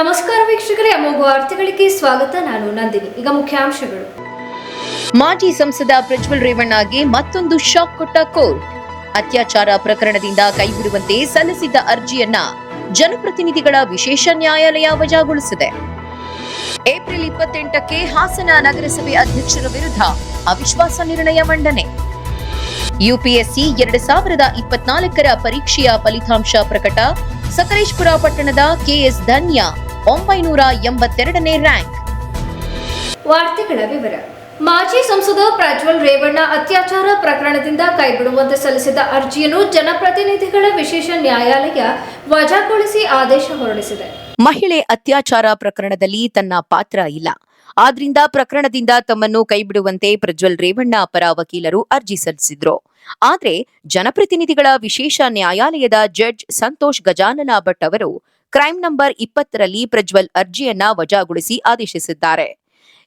ನಮಸ್ಕಾರ ವೀಕ್ಷಕರೇ, ಅಮೋಘ ವಾರ್ತೆಗಳಿಗೆ ಸ್ವಾಗತ. ನಾನು ನಂದಿನಿ. ಈಗ ಮುಖ್ಯಾಂಶಗಳು. ಮಾಜಿ ಸಂಸದ ಪ್ರಜ್ವಲ್ ರೇವಣ್ಣಗೆ ಮತ್ತೊಂದು ಶಾಕ್ ಕೊಟ್ಟ ಕೋರ್ಟ್. ಅತ್ಯಾಚಾರ ಪ್ರಕರಣದಿಂದ ಕೈಬಿಡುವಂತೆ ಸಲ್ಲಿಸಿದ್ದ ಅರ್ಜಿಯನ್ನ ಜನಪ್ರತಿನಿಧಿಗಳ ವಿಶೇಷ ನ್ಯಾಯಾಲಯ ವಜಾಗೊಳಿಸಿದೆ. ಏಪ್ರಿಲ್ ಇಪ್ಪತ್ತೆಂಟಕ್ಕೆ ಹಾಸನ ನಗರಸಭೆ ಅಧ್ಯಕ್ಷರ ವಿರುದ್ಧ ಅವಿಶ್ವಾಸ ನಿರ್ಣಯ ಮಂಡನೆ. ಯುಪಿಎಸ್ಸಿ ಎರಡು ಸಾವಿರದ ಇಪ್ಪತ್ನಾಲ್ಕರ ಪರೀಕ್ಷೆಯ ಫಲಿತಾಂಶ ಪ್ರಕಟ. ಸಕಲೇಶ್ಪುರ ಪಟ್ಟಣದ ಕೆಎಸ್ ಧನ್ಯ ಒಂಬೈನೂರ ಎಂಬತ್ತೆರಡನೇ ರ್ಯಾಂಕ್. ವಾರ್ತೆಗಳ ವಿವರ. ಮಾಜಿ ಸಂಸದ ಪ್ರಜ್ವಲ್ ರೇವಣ್ಣ ಅತ್ಯಾಚಾರ ಪ್ರಕರಣದಿಂದ ಕೈಬಿಡುವಂತೆ ಸಲ್ಲಿಸಿದ ಅರ್ಜಿಯನ್ನು ಜನಪ್ರತಿನಿಧಿಗಳ ವಿಶೇಷ ನ್ಯಾಯಾಲಯ ವಜಾಗೊಳಿಸಿ ಆದೇಶ ಹೊರಡಿಸಿದೆ. ಮಹಿಳೆ ಅತ್ಯಾಚಾರ ಪ್ರಕರಣದಲ್ಲಿ ತನ್ನ ಪಾತ್ರ ಇಲ್ಲ. ಆದ್ರಿಂದ ಪ್ರಕರಣದಿಂದ ತಮ್ಮನ್ನು ಕೈಬಿಡುವಂತೆ ಪ್ರಜ್ವಲ್ ರೇವಣ್ಣ ಪರ ವಕೀಲರು ಅರ್ಜಿ ಸಲ್ಲಿಸಿದ್ರು. ಆದರೆ ಜನಪ್ರತಿನಿಧಿಗಳ ವಿಶೇಷ ನ್ಯಾಯಾಲಯದ ಜಡ್ಜ್ ಸಂತೋಷ್ ಗಜಾನನ ಭಟ್ ಅವರು ಕ್ರೈಂ ನಂಬರ್ ಇಪ್ಪತ್ತರಲ್ಲಿ ಪ್ರಜ್ವಲ್ ಅರ್ಜಿಯನ್ನ ವಜಾಗೊಳಿಸಿ ಆದೇಶಿಸಿದ್ದಾರೆ.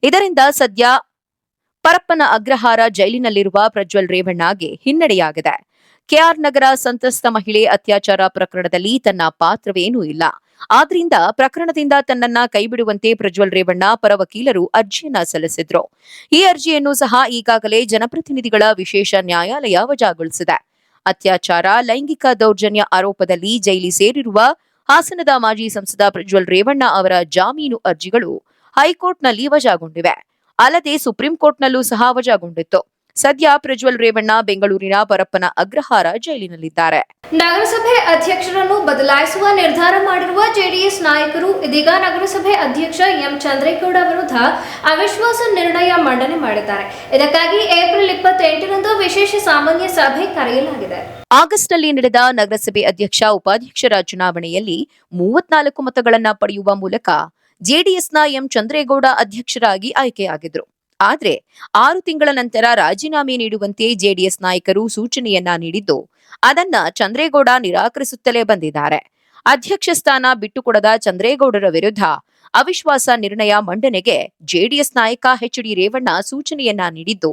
ಇದರಿಂದ ಸದ್ಯ ಪರಪ್ಪನ ಅಗ್ರಹಾರ ಜೈಲಿನಲ್ಲಿರುವ ಪ್ರಜ್ವಲ್ ರೇವಣ್ಣಗೆ ಹಿನ್ನಡೆಯಾಗಿದೆ. ಕೆಆರ್ ನಗರ ಸಂತ್ರಸ್ತ ಮಹಿಳೆ ಅತ್ಯಾಚಾರ ಪ್ರಕರಣದಲ್ಲಿ ತನ್ನ ಪಾತ್ರವೇನೂ ಇಲ್ಲ. ಆದ್ರಿಂದ ಪ್ರಕರಣದಿಂದ ತನ್ನನ್ನ ಕೈಬಿಡುವಂತೆ ಪ್ರಜ್ವಲ್ ರೇವಣ್ಣ ಪರ ವಕೀಲರು ಅರ್ಜಿಯನ್ನ ಸಲ್ಲಿಸಿದ್ರು. ಈ ಅರ್ಜಿಯನ್ನು ಸಹ ಈಗಾಗಲೇ ಜನಪ್ರತಿನಿಧಿಗಳ ವಿಶೇಷ ನ್ಯಾಯಾಲಯ ವಜಾಗೊಳಿಸಿದೆ. ಅತ್ಯಾಚಾರ, ಲೈಂಗಿಕ ದೌರ್ಜನ್ಯ ಆರೋಪದಲ್ಲಿ ಜೈಲಿ ಸೇರಿರುವ ಹಾಸನದ ಮಾಜಿ ಸಂಸದ ಪ್ರಜ್ವಲ್ ರೇವಣ್ಣ ಅವರ ಜಾಮೀನು ಅರ್ಜಿಗಳು ಹೈಕೋರ್ಟ್ನಲ್ಲಿ ವಜಾಗೊಂಡಿವೆ. ಅಲ್ಲದೆ ಸುಪ್ರೀಂ ಕೋರ್ಟ್ನಲ್ಲೂ ಸಹ ವಜಾಗೊಂಡಿತ್ತು. ಸದ್ಯ ಪ್ರಜ್ವಲ್ ರೇವಣ್ಣ ಬೆಂಗಳೂರಿನ ಪರಪ್ಪನ ಅಗ್ರಹಾರ ಜೈಲಿನಲ್ಲಿದ್ದಾರೆ. ನಗರಸಭೆ ಅಧ್ಯಕ್ಷರನ್ನು ಬದಲಾಯಿಸುವ ನಿರ್ಧಾರ ಮಾಡಿರುವ ಜೆಡಿಎಸ್ ನಾಯಕರು ಇದೀಗ ನಗರಸಭೆ ಅಧ್ಯಕ್ಷ ಎಂ ಚಂದ್ರೇಗೌಡ ವಿರುದ್ಧ ಅವಿಶ್ವಾಸ ನಿರ್ಣಯ ಮಂಡನೆ ಮಾಡಿದ್ದಾರೆ. ಇದಕ್ಕಾಗಿ ಏಪ್ರಿಲ್ ಇಪ್ಪತ್ತೆಂಟರಂದು ವಿಶೇಷ ಸಾಮಾನ್ಯ ಸಭೆ ಕರೆಯಲಾಗಿದೆ. ಆಗಸ್ಟ್ನಲ್ಲಿ ನಡೆದ ನಗರಸಭೆ ಅಧ್ಯಕ್ಷ ಉಪಾಧ್ಯಕ್ಷರ ಚುನಾವಣೆಯಲ್ಲಿ ಮೂವತ್ನಾಲ್ಕು ಮತಗಳನ್ನು ಪಡೆಯುವ ಮೂಲಕ ಜೆಡಿಎಸ್ನ ಎಂ ಚಂದ್ರೇಗೌಡ ಅಧ್ಯಕ್ಷರಾಗಿ ಆಯ್ಕೆಯಾಗಿದ್ರು. ಆದ್ರೆ ಆರು ತಿಂಗಳ ನಂತರ ರಾಜೀನಾಮೆ ನೀಡುವಂತೆ ಜೆಡಿಎಸ್ ನಾಯಕರು ಸೂಚನೆಯನ್ನ ನೀಡಿದ್ದು, ಅದನ್ನ ಚಂದ್ರೇಗೌಡ ನಿರಾಕರಿಸುತ್ತಲೇ ಬಂದಿದ್ದಾರೆ. ಅಧ್ಯಕ್ಷ ಸ್ಥಾನ ಬಿಟ್ಟುಕೊಡದ ಚಂದ್ರೇಗೌಡರ ವಿರುದ್ಧ ಅವಿಶ್ವಾಸ ನಿರ್ಣಯ ಮಂಡನೆಗೆ ಜೆಡಿಎಸ್ ನಾಯಕ ಎಚ್ ಡಿ ರೇವಣ್ಣ ಸೂಚನೆಯನ್ನ ನೀಡಿದ್ದು,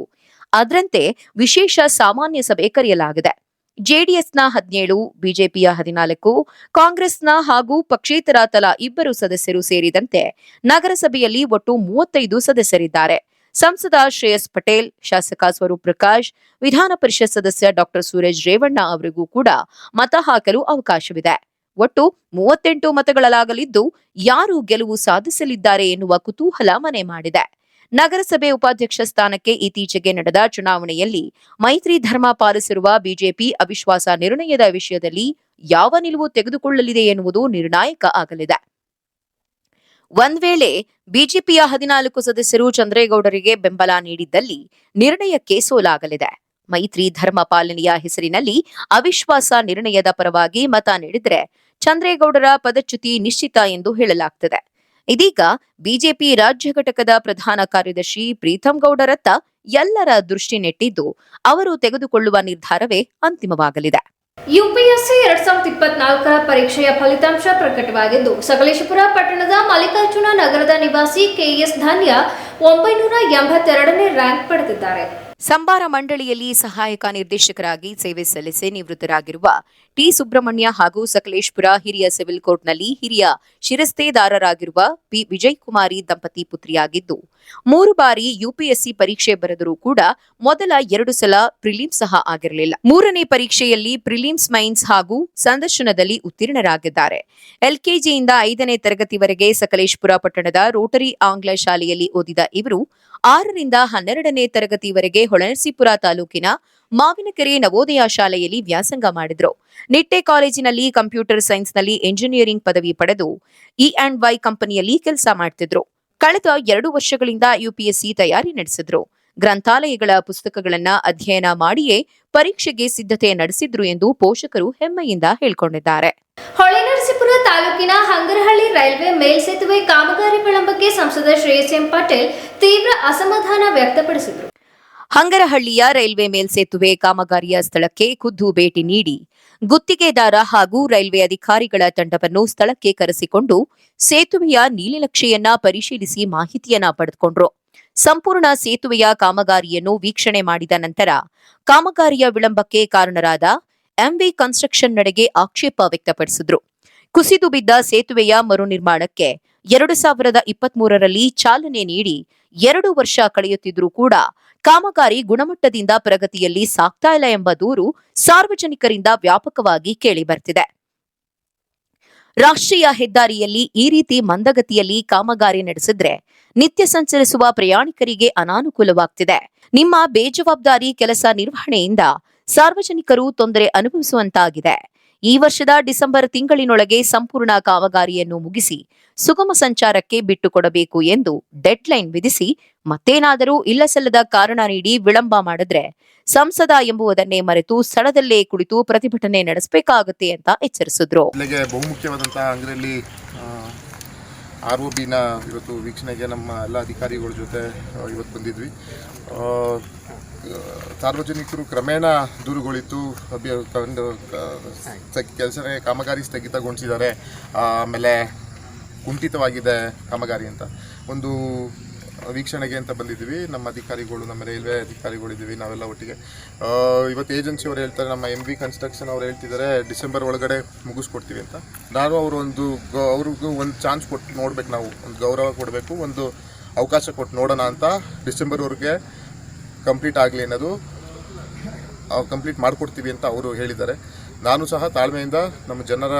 ಅದರಂತೆ ವಿಶೇಷ ಸಾಮಾನ್ಯ ಸಭೆ ಕರೆಯಲಾಗಿದೆ. ಜೆಡಿಎಸ್ನ ಹದಿನೇಳು, ಬಿಜೆಪಿಯ ಹದಿನಾಲ್ಕು, ಕಾಂಗ್ರೆಸ್ನ ಹಾಗೂ ಪಕ್ಷೇತರ ತಲಾ ಇಬ್ಬರು ಸದಸ್ಯರು ಸೇರಿದಂತೆ ನಗರಸಭೆಯಲ್ಲಿ ಒಟ್ಟು ಮೂವತ್ತೈದು ಸದಸ್ಯರಿದ್ದಾರೆ. ಸಂಸದ ಶ್ರೇಯಸ್ ಪಟೇಲ್, ಶಾಸಕ ಸ್ವರೂಪ್ ಪ್ರಕಾಶ್ ವಿಧಾನ ಪರಿಷತ್ ಸದಸ್ಯ ಡಾಕ್ಟರ್ ಸೂರಜ್ ರೇವಣ್ಣ ಅವರಿಗೂ ಕೂಡ ಮತ ಹಾಕಲು ಅವಕಾಶವಿದೆ. ಒಟ್ಟು ಮೂವತ್ತೆಂಟು ಮತಗಳಲಾಗಲಿದ್ದು ಯಾರು ಗೆಲುವು ಸಾಧಿಸಲಿದ್ದಾರೆ ಎನ್ನುವ ಕುತೂಹಲ ಮನೆ ಮಾಡಿದೆ. ನಗರಸಭೆ ಉಪಾಧ್ಯಕ್ಷ ಸ್ಥಾನಕ್ಕೆ ಇತ್ತೀಚೆಗೆ ನಡೆದ ಚುನಾವಣೆಯಲ್ಲಿ ಮೈತ್ರಿ ಧರ್ಮ ಪಾಲಿಸಿರುವ ಬಿಜೆಪಿ ಅವಿಶ್ವಾಸ ನಿರ್ಣಯದ ವಿಷಯದಲ್ಲಿ ಯಾವ ನಿಲುವು ತೆಗೆದುಕೊಳ್ಳಲಿದೆ ಎನ್ನುವುದು ನಿರ್ಣಾಯಕ ಆಗಲಿದೆ. ಒಂದ್ ವೇಳೆ ಬಿಜೆಪಿಯ ಹದಿನಾಲ್ಕು ಸದಸ್ಯರು ಚಂದ್ರೇಗೌಡರಿಗೆ ಬೆಂಬಲ ನೀಡಿದ್ದಲ್ಲಿ ನಿರ್ಣಯಕ್ಕೆ ಸೋಲಾಗಲಿದೆ. ಮೈತ್ರಿ ಧರ್ಮ ಪಾಲನೆಯ ಹೆಸರಿನಲ್ಲಿ ಅವಿಶ್ವಾಸ ನಿರ್ಣಯದ ಪರವಾಗಿ ಮತ ನೀಡಿದ್ರೆ ಚಂದ್ರೇಗೌಡರ ಪದಚ್ಯುತಿ ನಿಶ್ಚಿತ ಎಂದು ಹೇಳಲಾಗ್ತದೆ. ಇದೀಗ ಬಿಜೆಪಿ ರಾಜ್ಯ ಘಟಕದ ಪ್ರಧಾನ ಕಾರ್ಯದರ್ಶಿ ಪ್ರೀತಂ ಗೌಡರತ್ತ ಎಲ್ಲರ ದೃಷ್ಟಿ ನೆಟ್ಟಿದ್ದು ಅವರು ತೆಗೆದುಕೊಳ್ಳುವ ನಿರ್ಧಾರವೇ ಅಂತಿಮವಾಗಲಿದೆ. ಯುಪಿಎಸ್ಸಿ ಎರಡ್ ಸಾವಿರದ ಇಪ್ಪತ್ನಾಲ್ಕರ ಪರೀಕ್ಷೆಯ ಫಲಿತಾಂಶ ಪ್ರಕಟವಾಗಿದ್ದು, ಸಕಲೇಶಪುರ ಪಟ್ಟಣದ ಮಲ್ಲಿಕಾರ್ಜುನ ನಗರದ ನಿವಾಸಿ ಕೆಎಸ್ ಧಾನ್ಯ ಒಂಬೈನೂರ ಎಂಬತ್ತೆರಡನೇ ರ್ಯಾಂಕ್ ಪಡೆದಿದ್ದಾರೆ. ಸಂಬಾರ ಮಂಡಳಿಯಲ್ಲಿ ಸಹಾಯಕ ನಿರ್ದೇಶಕರಾಗಿ ಸೇವೆ ಸಲ್ಲಿಸಿ ನಿವೃತ್ತರಾಗಿರುವ ಟಿ ಸುಬ್ರಹ್ಮಣ್ಯ ಹಾಗೂ ಸಕಲೇಶ್ಪುರ ಹಿರಿಯ ಸಿವಿಲ್ ಕೋರ್ಟ್ನಲ್ಲಿ ಹಿರಿಯ ಶಿರಸ್ತೇದಾರರಾಗಿರುವ ಪಿ ವಿಜಯಕುಮಾರಿ ದಂಪತಿ ಪುತ್ರಿಯಾಗಿದ್ದು, ಮೂರು ಬಾರಿ ಯುಪಿಎಸ್ಸಿ ಪರೀಕ್ಷೆ ಬರೆದರೂ ಕೂಡ ಮೊದಲ ಎರಡು ಸಲ ಪ್ರಿಲಿಮ್ಸ್ ಸಹ ಆಗಿರಲಿಲ್ಲ. ಮೂರನೇ ಪರೀಕ್ಷೆಯಲ್ಲಿ ಪ್ರಿಲಿಮ್ಸ್ ಮೈನ್ಸ್ ಹಾಗೂ ಸಂದರ್ಶನದಲ್ಲಿ ಉತ್ತೀರ್ಣರಾಗಿದ್ದಾರೆ. ಎಲ್ಕೆಜಿಯಿಂದ ಐದನೇ ತರಗತಿವರೆಗೆ ಸಕಲೇಶ್ಪುರ ಪಟ್ಟಣದ ರೋಟರಿ ಆಂಗ್ಲ ಶಾಲೆಯಲ್ಲಿ ಓದಿದ ಇವರು ಆರರಿಂದ ಹನ್ನೆರಡನೇ ತರಗತಿವರೆಗೆ ಹೊಳೆನರಸೀಪುರ ತಾಲೂಕಿನ ಮಾವಿನಕೆರೆ ನವೋದಯ ಶಾಲೆಯಲ್ಲಿ ವ್ಯಾಸಂಗ ಮಾಡಿದ್ರು. ನಿಟ್ಟೆ ಕಾಲೇಜಿನಲ್ಲಿ ಕಂಪ್ಯೂಟರ್ ಸೈನ್ಸ್ನಲ್ಲಿ ಎಂಜಿನಿಯರಿಂಗ್ ಪದವಿ ಪಡೆದು ಇ ಅಂಡ್ ವೈ ಕಂಪನಿಯಲ್ಲಿ ಕೆಲಸ ಮಾಡ್ತಿದ್ರು. ಕಳೆದ ಎರಡು ವರ್ಷಗಳಿಂದ ಯುಪಿಎಸ್ಸಿ ತಯಾರಿ ನಡೆಸಿದ್ರು. ಗ್ರಂಥಾಲಯಗಳ ಪುಸ್ತಕಗಳನ್ನ ಅಧ್ಯಯನ ಮಾಡಿಯೇ ಪರೀಕ್ಷೆಗೆ ಸಿದ್ಧತೆ ನಡೆಸಿದ್ರು ಎಂದು ಪೋಷಕರು ಹೆಮ್ಮೆಯಿಂದ ಹೇಳಿಕೊಂಡಿದ್ದಾರೆ. ಹೊಳೆನರಸೀಪುರ ತಾಲೂಕಿನ ಹಂಗರಹಳ್ಳಿ ರೈಲ್ವೆ ಮೇಲ್ಸೇತುವೆ ಕಾಮಗಾರಿ ವಿಳಂಬಕ್ಕೆ ಸಂಸದ ಶ್ರೇಯಸ್ ಎಂ ಪಟೇಲ್ ತೀವ್ರ ಅಸಮಾಧಾನ ವ್ಯಕ್ತಪಡಿಸಿದರು. ಹಂಗರಹಳ್ಳಿಯ ರೈಲ್ವೆ ಮೇಲ್ಸೇತುವೆ ಕಾಮಗಾರಿಯ ಸ್ಥಳಕ್ಕೆ ಖುದ್ದು ಭೇಟಿ ನೀಡಿ ಗುತ್ತಿಗೆದಾರ ಹಾಗೂ ರೈಲ್ವೆ ಅಧಿಕಾರಿಗಳ ತಂಡವನ್ನು ಸ್ಥಳಕ್ಕೆ ಕರೆಸಿಕೊಂಡು ಸೇತುವೆಯ ನೀಲಿನಕ್ಷೆಯನ್ನ ಪರಿಶೀಲಿಸಿ ಮಾಹಿತಿಯನ್ನ ಪಡೆದುಕೊಂಡ್ರು. ಸಂಪೂರ್ಣ ಸೇತುವೆಯ ಕಾಮಗಾರಿಯನ್ನು ವೀಕ್ಷಣೆ ಮಾಡಿದ ನಂತರ ಕಾಮಗಾರಿಯ ವಿಳಂಬಕ್ಕೆ ಕಾರಣರಾದ ಎಂವಿ ಕನ್ಸ್ಟ್ರಕ್ಷನ್ ನಡೆಗೆ ಆಕ್ಷೇಪ ವ್ಯಕ್ತಪಡಿಸಿದ್ರು. ಕುಸಿದು ಬಿದ್ದ ಸೇತುವೆಯ ಮರು ನಿರ್ಮಾಣಕ್ಕೆ ಎರಡು ಸಾವಿರದ ಇಪ್ಪತ್ಮೂರರಲ್ಲಿ ಚಾಲನೆ ನೀಡಿ ಎರಡು ವರ್ಷ ಕಳೆಯುತ್ತಿದ್ರೂ ಕೂಡ ಕಾಮಗಾರಿ ಗುಣಮಟ್ಟದಿಂದ ಪ್ರಗತಿಯಲ್ಲಿ ಸಾಗ್ತಾ ಇಲ್ಲ ಎಂಬ ದೂರು ಸಾರ್ವಜನಿಕರಿಂದ ವ್ಯಾಪಕವಾಗಿ ಕೇಳಿಬರ್ತಿದೆ ರಾಷ್ಟ್ರೀಯ ಹೆದ್ದಾರಿಯಲ್ಲಿ ಈ ರೀತಿ ಮಂದಗತಿಯಲ್ಲಿ ಕಾಮಗಾರಿ ನಡೆಸಿದ್ರೆ ನಿತ್ಯ ಸಂಚರಿಸುವ ಪ್ರಯಾಣಿಕರಿಗೆ ಅನಾನುಕೂಲವಾಗ್ತಿದೆ. ನಿಮ್ಮ ಬೇಜವಾಬ್ದಾರಿ ಕೆಲಸ ನಿರ್ವಹಣೆಯಿಂದ ಸಾರ್ವಜನಿಕರು ತೊಂದರೆ ಅನುಭವಿಸುವಂತಾಗಿದೆ. ಈ ವರ್ಷದ ಡಿಸೆಂಬರ್ ತಿಂಗಳಿನೊಳಗೆ ಸಂಪೂರ್ಣ ಕಾಮಗಾರಿಯನ್ನು ಮುಗಿಸಿ ಸುಗಮ ಸಂಚಾರಕ್ಕೆ ಬಿಟ್ಟುಕೊಡಬೇಕು ಎಂದು ಡೆಡ್ಲೈನ್ ವಿಧಿಸಿ ಮತ್ತೇನಾದರೂ ಇಲ್ಲಸಲ್ಲದ ಕಾರಣ ನೀಡಿ ವಿಳಂಬ ಮಾಡಿದ್ರೆ ಸಂಸದ ಎಂಬುವುದನ್ನೇ ಮರೆತು ಸ್ಥಳದಲ್ಲೇ ಕುಳಿತು ಪ್ರತಿಭಟನೆ ನಡೆಸಬೇಕಾಗುತ್ತೆ ಅಂತ ಎಚ್ಚರಿಸಿದ್ರು. ಅಂಗಡಿಯಲ್ಲಿ ಆರ್ ಒ ಬಿನ ಇವತ್ತು ವೀಕ್ಷಣೆಗೆ ನಮ್ಮ ಎಲ್ಲ ಅಧಿಕಾರಿಗಳ ಜೊತೆ ಇವತ್ತು ಬಂದಿದ್ವಿ. ಸಾರ್ವಜನಿಕರು ಕ್ರಮೇಣ ದೂರುಗಳಿತ್ತು ಕಂಡು ಕೆಲಸ ಕಾಮಗಾರಿ ಸ್ಥಗಿತಗೊಳಿಸಿದ್ದಾರೆ ಆಮೇಲೆ ಕುಂಠಿತವಾಗಿದೆ ಕಾಮಗಾರಿ ಅಂತ. ಒಂದು ವೀಕ್ಷಣೆಗೆ ಅಂತ ಬಂದಿದ್ದೀವಿ. ನಮ್ಮ ಅಧಿಕಾರಿಗಳು, ನಮ್ಮ ರೈಲ್ವೆ ಅಧಿಕಾರಿಗಳಿದ್ದೀವಿ, ನಾವೆಲ್ಲ ಒಟ್ಟಿಗೆ. ಇವತ್ತು ಏಜೆನ್ಸಿ ಅವ್ರು ಹೇಳ್ತಾರೆ, ನಮ್ಮ ಎಂ ವಿ ಕನ್ಸ್ಟ್ರಕ್ಷನ್ ಅವ್ರು ಹೇಳ್ತಿದ್ದಾರೆ, ಡಿಸೆಂಬರ್ ಒಳಗಡೆ ಮುಗಿಸ್ಕೊಡ್ತೀವಿ ಅಂತ. ನಾನು ಅವರು ಒಂದು ಗ- ಅವ್ರಿಗೂ ಒಂದು ಚಾನ್ಸ್ ಕೊಟ್ಟು ನೋಡ್ಬೇಕು ನಾವು. ಒಂದು ಗೌರವ ಕೊಡಬೇಕು, ಒಂದು ಅವಕಾಶ ಕೊಟ್ಟು ನೋಡೋಣ ಅಂತ. ಡಿಸೆಂಬರ್ವರೆಗೆ ಕಂಪ್ಲೀಟ್ ಆಗಲಿ ಅನ್ನೋದು ಕಂಪ್ಲೀಟ್ ಮಾಡಿಕೊಡ್ತೀವಿ ಅಂತ ಅವರು ಹೇಳಿದ್ದಾರೆ. ನಾನು ಸಹ ತಾಳ್ಮೆಯಿಂದ ನಮ್ಮ ಜನರ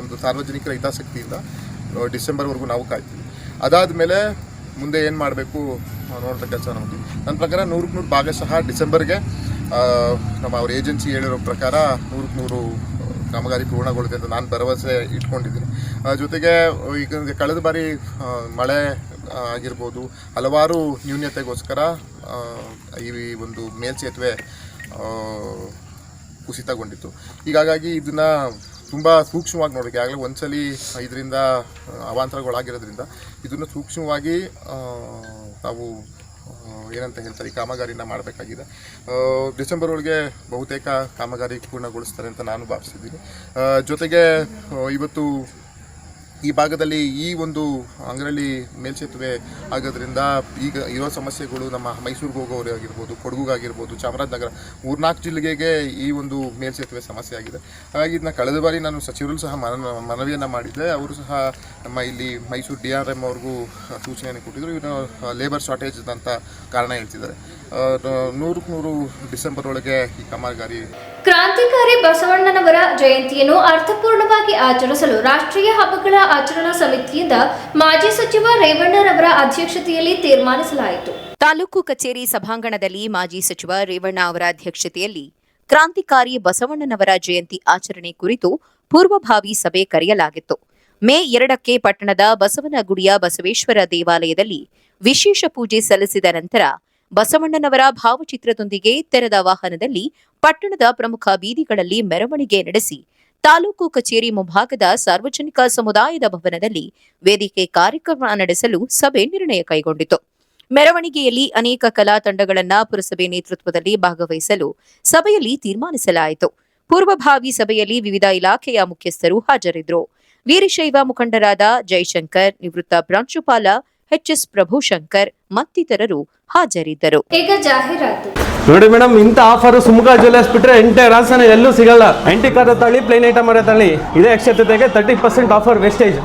ಒಂದು ಸಾರ್ವಜನಿಕರ ಹಿತಾಸಕ್ತಿಯಿಂದ ಡಿಸೆಂಬರ್ವರೆಗೂ ನಾವು ಕಾಯ್ತೀವಿ. ಅದಾದ ಮೇಲೆ ಮುಂದೆ ಏನು ಮಾಡಬೇಕು? ನೋಡ್ತಾ ಕೆಲಸ ನಮಗೆ ನನ್ನ ಪ್ರಕಾರ ನೂರಕ್ಕೆ ನೂರು ಸಹ ಡಿಸೆಂಬರ್ಗೆ ನಮ್ಮ ಅವ್ರ ಏಜೆನ್ಸಿ ಹೇಳಿರೋ ಪ್ರಕಾರ ನೂರಕ್ಕೆ ನೂರು ಕಾಮಗಾರಿ ಪೂರ್ಣಗೊಳ್ಳುತ್ತೆ ಅಂತ ನಾನು ಭರವಸೆ ಇಟ್ಕೊಂಡಿದ್ದೀನಿ. ಜೊತೆಗೆ ಈಗ ಕಳೆದ ಬಾರಿ ಮಳೆ ಆಗಿರ್ಬೋದು. ಹಲವಾರು ನ್ಯೂನ್ಯತೆಗೋಸ್ಕರ ಈ ಒಂದು ಮೇಲ್ಸೇತುವೆ ಕುಸಿತಗೊಂಡಿತ್ತು. ಹೀಗಾಗಿ ಇದನ್ನು ತುಂಬ ಸೂಕ್ಷ್ಮವಾಗಿ ನೋಡಬೇಕು. ಆಗಲೇ ಒಂದ್ಸಲಿ ಇದರಿಂದ ಅವಾಂತರಗಳಾಗಿರೋದ್ರಿಂದ ಇದನ್ನು ಸೂಕ್ಷ್ಮವಾಗಿ ತಾವು ಏನಂತ ಹೇಳ್ತಾರೆ, ಈ ಕಾಮಗಾರಿನ ಮಾಡಬೇಕಾಗಿದೆ. ಡಿಸೆಂಬರ್ ಒಳಗೆ ಬಹುತೇಕ ಕಾಮಗಾರಿ ಪೂರ್ಣಗೊಳಿಸ್ತಾರೆ ಅಂತ ನಾನು ಭಾವಿಸಿದ್ದೀನಿ. ಜೊತೆಗೆ ಇವತ್ತು ಈ ಭಾಗದಲ್ಲಿ ಈ ಒಂದು ಅಂಗರಳ್ಳಿ ಮೇಲ್ಸೇತುವೆ ಆಗೋದ್ರಿಂದ ಈಗ ಇರೋ ಸಮಸ್ಯೆಗಳು ನಮ್ಮ ಮೈಸೂರಿಗೆ ಹೋಗೋರು ಆಗಿರ್ಬೋದು, ಕೊಡಗುಗಾಗಿರ್ಬೋದು, ಚಾಮರಾಜನಗರ, ಮೂರ್ನಾಲ್ಕು ಜಿಲ್ಲೆಗೆ ಈ ಒಂದು ಮೇಲ್ಸೇತುವೆ ಸಮಸ್ಯೆ ಆಗಿದೆ. ಹಾಗಾಗಿ ಇದನ್ನ ಕಳೆದ ಬಾರಿ ನಾನು ಸಚಿವರು ಸಹ ಮನ, ಮನವಿಯನ್ನು ಮಾಡಿದ್ದೆ. ಅವರು ಸಹ ನಮ್ಮ ಇಲ್ಲಿ ಮೈಸೂರು ಡಿ ಆರ್ ಎಂ ಅವ್ರಿಗೂ ಸೂಚನೆಯನ್ನು ಕೊಟ್ಟಿದ್ದರು ಇವನು ಲೇಬರ್ ಶಾರ್ಟೇಜ್ ಅಂತ ಕಾರಣ ಹೇಳ್ತಿದ್ದಾರೆ. ನೂರಕ್ಕೆ ನೂರು ಡಿಸೆಂಬರ್ ಒಳಗೆ ಈ ಕಾಮಗಾರಿ ಕ್ರಾಂತಿಕಾರಿ ಬಸವಣ್ಣನವರ ಜಯಂತಿಯನ್ನು ಅರ್ಥಪೂರ್ಣವಾಗಿ ಆಚರಿಸಲು ರಾಷ್ಟ್ರೀಯ ಹಬ್ಬಗಳ ಆಚರಣಾ ಸಮಿತಿಯಿಂದ ಮಾಜಿ ಸಚಿವ ರೇವಣ್ಣರವರ ಅಧ್ಯಕ್ಷತೆಯಲ್ಲಿ ತೀರ್ಮಾನಿಸಲಾಯಿತು. ತಾಲೂಕು ಕಚೇರಿ ಸಭಾಂಗಣದಲ್ಲಿ ಮಾಜಿ ಸಚಿವ ರೇವಣ್ಣ ಅವರ ಅಧ್ಯಕ್ಷತೆಯಲ್ಲಿ ಕ್ರಾಂತಿಕಾರಿ ಬಸವಣ್ಣನವರ ಜಯಂತಿ ಆಚರಣೆ ಕುರಿತು ಪೂರ್ವಭಾವಿ ಸಭೆ ಕರೆಯಲಾಗಿತ್ತು. ಮೇ ಎರಡಕ್ಕೆ ಪಟ್ಟಣದ ಬಸವನಗುಡಿಯ ಬಸವೇಶ್ವರ ದೇವಾಲಯದಲ್ಲಿ ವಿಶೇಷ ಪೂಜೆ ಸಲ್ಲಿಸಿದ ನಂತರ ಬಸವಣ್ಣನವರ ಭಾವಚಿತ್ರದೊಂದಿಗೆ ತೆರೆದ ವಾಹನದಲ್ಲಿ ಪಟ್ಟಣದ ಪ್ರಮುಖ ಬೀದಿಗಳಲ್ಲಿ ಮೆರವಣಿಗೆ ನಡೆಸಿ ತಾಲೂಕು ಕಚೇರಿ ಮುಂಭಾಗದ ಸಾರ್ವಜನಿಕ ಸಮುದಾಯದ ಭವನದಲ್ಲಿ ವೇದಿಕೆ ಕಾರ್ಯಕ್ರಮ ನಡೆಸಲು ಸಭೆ ನಿರ್ಣಯ ಕೈಗೊಂಡಿತು. ಮೆರವಣಿಗೆಯಲ್ಲಿ ಅನೇಕ ಕಲಾ ತಂಡಗಳನ್ನ ಪುರಸಭೆ ನೇತೃತ್ವದಲ್ಲಿ ಭಾಗವಹಿಸಲು ಸಭೆಯಲ್ಲಿ ತೀರ್ಮಾನಿಸಲಾಯಿತು. ಪೂರ್ವಭಾವಿ ಸಭೆಯಲ್ಲಿ ವಿವಿಧ ಇಲಾಖೆಯ ಮುಖ್ಯಸ್ಥರು ಹಾಜರಿದ್ದರು. ವೀರಶೈವ ಮುಖಂಡರಾದ ಜೈಶಂಕರ್, ನಿವೃತ್ತ ಪ್ರಾಂಶುಪಾಲ ಎಚ್ಎಸ್ ಪ್ರಭುಶಂಕರ್ ಮತ್ತಿತರರು ಹಾಜರಿದ್ದರು. ಈಗ ಜಾಹೀರಾತು. ನೋಡಿ ಮೇಡಮ್, ಇಂಥ ಆಫರ್ ಸುಮುಖ ಜ್ಯುವೆಲ್ಲರ್ಸ್ ಬಿಟ್ರೆ ಎಂಟೆ ರಾಸನ ಎಲ್ಲೂ ಸಿಗಲ್ಲ. ಎಂಟಿ ಕಾರ್ ತಳಿ ಪ್ಲೇನ್ ಐಟಮ್ ತಳಿ ಇದೇ ಅಕ್ಷತೆಗೆ ತರ್ಟಿ ಪರ್ಸೆಂಟ್ ಆಫರ್ ವೇಸ್ಟೇಜ್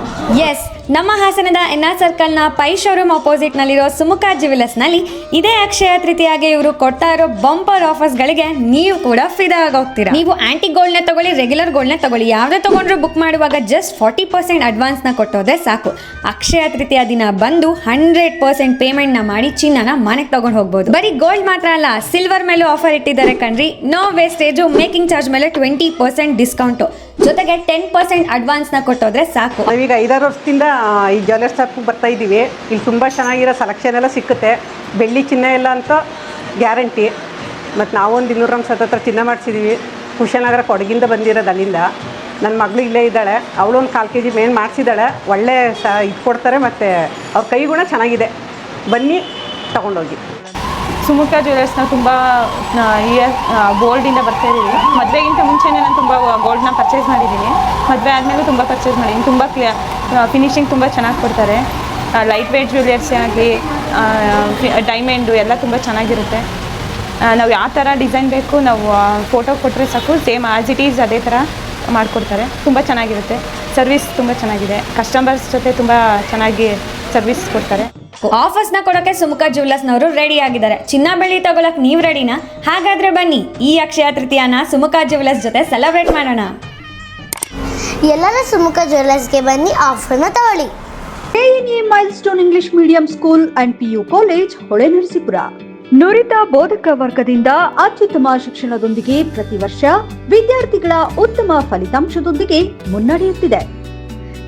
ಎಸ್ ನಮ್ಮ ಹಾಸನದ ಎನ್ ಆರ್ ಸರ್ಕಲ್ನ ಪೈ ಶೋರೂಮ್ ಅಪೋಸಿಟ್ನಲ್ಲಿರೋ ಸುಮುಖ ಜ್ಯುವೆಲರ್ಸ್ನಲ್ಲಿ ಇದೇ ಅಕ್ಷಯ ತೃತೀಯಾಗಿ ಇವರು ಕೊಡ್ತಾ ಇರೋ ಬಂಪರ್ ಆಫರ್ಸ್ಗಳಿಗೆ ನೀವು ಕೂಡ ಫಿದಾ ಆಗೋಗ್ತೀರಾ ನೀವು ಆಂಟಿ ಗೋಲ್ಡ್ನ ತಗೊಳ್ಳಿ ರೆಗ್ಯುಲರ್ ಗೋಲ್ಡ್ನ ತಗೊಳ್ಳಿ ಯಾವುದೇ ತಗೊಂಡ್ರು ಬುಕ್ ಮಾಡುವಾಗ ಜಸ್ಟ್ ಫಾರ್ಟಿ ಪರ್ಸೆಂಟ್ ಅಡ್ವಾನ್ಸ್ನ ಕೊಟ್ಟೋದ್ರೆ ಸಾಕು. ಅಕ್ಷಯ ತೃತೀಯ ದಿನ ಬಂದು ಹಂಡ್ರೆಡ್ ಪರ್ಸೆಂಟ್ ಪೇಮೆಂಟ್ನ ಮಾಡಿ ಚಿನ್ನನ ಮನೆಗೆ ತಗೊಂಡು ಹೋಗ್ಬೋದು. ಬರೀ ಗೋಲ್ಡ್ ಮಾತ್ರ ಅಲ್ಲ ಸಿಲ್ವರ್ ಮೇಲೂ ಆಫರ್ ಇಟ್ಟಿದ್ದಾರೆ ಕಣ್ರಿ. ನೋ ವೇಸ್ಟೇಜು ಮೇಕಿಂಗ್ ಚಾರ್ಜ್ ಮೇಲೆ ಟ್ವೆಂಟಿ ಪರ್ಸೆಂಟ್ ಡಿಸ್ಕೌಂಟು ಜೊತೆಗೆ ಟೆನ್ ಪರ್ಸೆಂಟ್ ಅಡ್ವಾನ್ಸ್ನ ಕೊಟ್ಟೋದ್ರೆ ಸಾಕು. ನಾವೀಗ ಐದಾರು ವರ್ಷದಿಂದ ಈ ಜ್ಯುವೆಲ್ಲರ್ಸ್ ಶಾಪ್ಗೆ ಬರ್ತಾ ಇದ್ದೀವಿ. ಇಲ್ಲಿ ತುಂಬ ಚೆನ್ನಾಗಿರೋ ಸೆಲೆಕ್ಷನ್ ಎಲ್ಲ ಸಿಕ್ಕುತ್ತೆ. ಬೆಳ್ಳಿ ಚಿನ್ನ ಎಲ್ಲ ಅಂತ ಗ್ಯಾರಂಟಿ ಮತ್ತು ನಾವೊಂದು ಇನ್ನೂರು ಗ್ರಾಮ್ ಹತ್ರ ಚಿನ್ನ ಮಾಡಿಸಿದ್ದೀವಿ ಕುಶನಗರ ಕೊಡಗಿಂದ ಬಂದಿರೋದು ಅಲ್ಲಿಂದ. ನನ್ನ ಮಗಳು ಇಲ್ಲೇ ಇದ್ದಾಳೆ. ಅವಳೊಂದು ಕಾಲು ಕೆ ಜಿ ಮೇನ್ ಮಾಡಿಸಿದ್ದಾಳೆ ಒಳ್ಳೆ ಸ ಇದು ಕೊಡ್ತಾರೆ, ಮತ್ತು ಅವ್ರ ಕೈಗುಣ ಚೆನ್ನಾಗಿದೆ. ಬನ್ನಿ, ತಗೊಂಡೋಗಿ. ಸುಮುಖ ಜ್ಯುವೆಲ್ಲರ್ಸ್ನ ತುಂಬ ಇಯರ್ ಗೋಲ್ಡಿಂದ ಬರ್ತಾ ಇದ್ದೀವಿ. ಮದುವೆಗಿಂತ ಮುಂಚೆನೇ ನಾನು ತುಂಬ ಗೋಲ್ಡ್ನ ಪರ್ಚೇಸ್ ಮಾಡಿದ್ದೀನಿ. ಮದುವೆ ಆದಮೇಲೂ ತುಂಬ ಪರ್ಚೇಸ್ ಮಾಡಿದ್ದೀನಿ. ತುಂಬ ಕ್ಲಿಯರ್ ಫಿನಿಶಿಂಗ್ ತುಂಬ ಚೆನ್ನಾಗಿ ಕೊಡ್ತಾರೆ. ಲೈಟ್ ವೇಟ್ ಜ್ಯುವೆಲ್ಲರ್ಸೇ ಆಗಲಿ ಡೈಮಂಡು ಎಲ್ಲ ತುಂಬ ಚೆನ್ನಾಗಿರುತ್ತೆ. ನಾವು ಯಾವ ಥರ ಡಿಸೈನ್ ಬೇಕು, ನಾವು ಫೋಟೋ ಕೊಟ್ಟರೆ ಸಾಕು. ಸೇಮ್ ಆ್ಯಸ್ ಇಟ್ ಈಸ್ ಅದೇ ಥರ ಮಾಡಿಕೊಡ್ತಾರೆ. ತುಂಬ ಚೆನ್ನಾಗಿರುತ್ತೆ. ಸರ್ವಿಸ್ ತುಂಬ ಚೆನ್ನಾಗಿದೆ. ಕಸ್ಟಮರ್ಸ್ ಜೊತೆ ತುಂಬ ಚೆನ್ನಾಗಿ ಸರ್ವಿಸ್ ಕೊಡ್ತಾರೆ. ಆಫರ್ಸ್ನ ಕೊಡಕ್ಕೆ ಸುಮುಖ ಜ್ಯುವೆಲ್ಲರ್ಸ್ನವರು ರೆಡಿ ಆಗಿದ್ದಾರೆ. ಚಿನ್ನ ಬೆಳ್ಳಿ ತಗೊಳಕ್ ನೀವು ರೆಡಿನಾ ಹಾಗಾದ್ರೆ ಬನ್ನಿ ಈ ಅಕ್ಷಯ ತೃತೀಯನ ಸುಮುಖ ಜ್ಯುವೆಲ್ಲರ್ಸ್ ಜೊತೆ ಸೆಲೆಬ್ರೇಟ್ ಮಾಡೋಣ. ಎಲ್ಲರ ಸುಮುಖ ಜ್ಯುವೆಲ್ಲರ್ಸ್ಗೆ ಬನ್ನಿ ಆಫರ್ನ ತಗೊಳ್ಳಿ. KNA milestone English medium school and PU college Holenarasipura ನುರಿತ ಬೋಧಕ ವರ್ಗದಿಂದ ಅತ್ಯುತ್ತಮ ಶಿಕ್ಷಣದೊಂದಿಗೆ ಪ್ರತಿ ವರ್ಷ ವಿದ್ಯಾರ್ಥಿಗಳ ಉತ್ತಮ ಫಲಿತಾಂಶದೊಂದಿಗೆ ಮುನ್ನಡೆಯುತ್ತಿದೆ.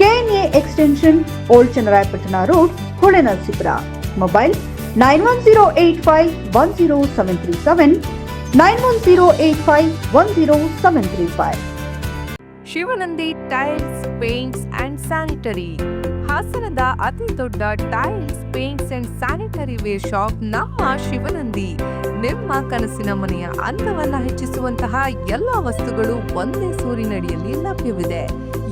KNA extension old Channarayapatna road Holenarasipura mobile nine one zero eight five one zero seven three seven, nine one zero eight five one zero seven three five. Shivanandi tiles, paints and sanitary. ಹಾಸನದ ಅತಿ ದೊಡ್ಡ tiles, paints and sanitary ware shop ನಮ್ಮ ಶಿವನಂದಿ. ನಿಮ್ಮ ಕನಸಿನ ಮನೆಯ ಅಂತವನ್ನ ಹೆಚ್ಚಿಸುವಂತಹ ಎಲ್ಲ ವಸ್ತುಗಳು ಒಂದೇ ಸೂರಿನಡಿಯಲ್ಲಿ ಲಭ್ಯವಿದೆ.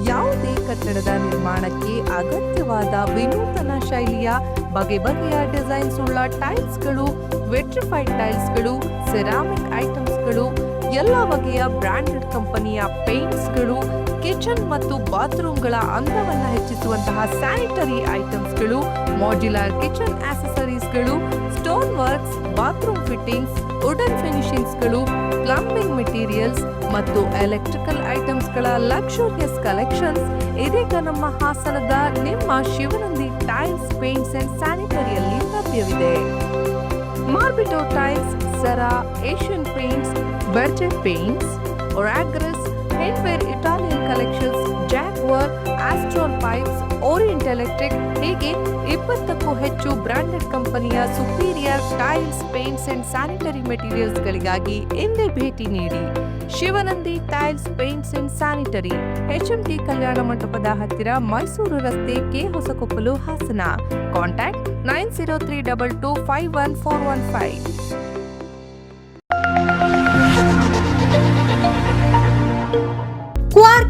ಯಾವುದೇ ಕಟ್ಟಡದ ನಿರ್ಮಾಣಕ್ಕೆ ಅಗತ್ಯವಾದ ವಿನೂತನ ಶೈಲಿಯ ಬಗೆ ಬಗೆಯ ಡಿಸೈನ್ಸ್ ಉಳ್ಳ ಟೈಲ್ಸ್ಗಳು, ವೆಟ್ರಿಫೈಡ್ ಟೈಲ್ಸ್ಗಳು, ಸೆರಾಮಿಕ್ ಐಟಮ್ಸ್ಗಳು, ಎಲ್ಲ ಬಗೆಯ ಬ್ರಾಂಡೆಡ್ ಕಂಪನಿಯ ಪೇಂಟ್ಸ್ಗಳು, ಕಿಚನ್ ಮತ್ತು ಬಾತ್ರೂಮ್ಗಳ ಅಂದವನ್ನು ಹೆಚ್ಚಿಸುವಂತಹ ಸ್ಯಾನಿಟರಿ ಐಟಮ್ಸ್ಗಳು, modular kitchen ಆಕ್ಸೆಸರೀಸ್ಗಳು stone works bathroom fittings wooden ಫಿನಿಶಿಂಗ್ಸ್ಗಳು plumbing materials ಮತ್ತು ಎಲೆಕ್ಟ್ರಿಕಲ್ ಐಟಮ್ಸ್ಗಳ ಲಕ್ಷೋರಿಯಸ್ ಕಲೆಕ್ಷನ್ಸ್ ಇದೀಗ ನಮ್ಮ ಹಾಸನದ ನಿಮ್ಮ ಶಿವನಂದಿ ಟೈಲ್ಸ್ ಪೇಂಟ್ಸ್ ಅಂಡ್ ಸ್ಯಾನಿಟರಿಯಲ್ಲಿ ಲಭ್ಯವಿದೆ. ಮಾರ್ಬಿಟೋ tiles sir Asian paints Berger paints ಒರಾಗ್ರಸ್ ಹೆಡ್ವೇರ್ Italian collections Jack work ಆಸ್ಟ್ರೋನ್ pipes Orient electric ಹೀಗೆ ಇಪ್ಪತ್ತಕ್ಕೂ ಹೆಚ್ಚು ಬ್ರಾಂಡೆಡ್ ಕಂಪನಿಯ superior tiles, paints and sanitary ಮೆಟೀರಿಯಲ್ಸ್ಗಳಿಗಾಗಿ ಇಂದೇ ಭೇಟಿ ನೀಡಿ. Shivanandi tiles, paints and sanitary, HMT ಕಲ್ಯಾಣ ಮಂಟಪದ ಹತ್ತಿರ ಮೈಸೂರು ರಸ್ತೆ K Hosakoppalu Hassan. Contact nine zero three double two five one four one five.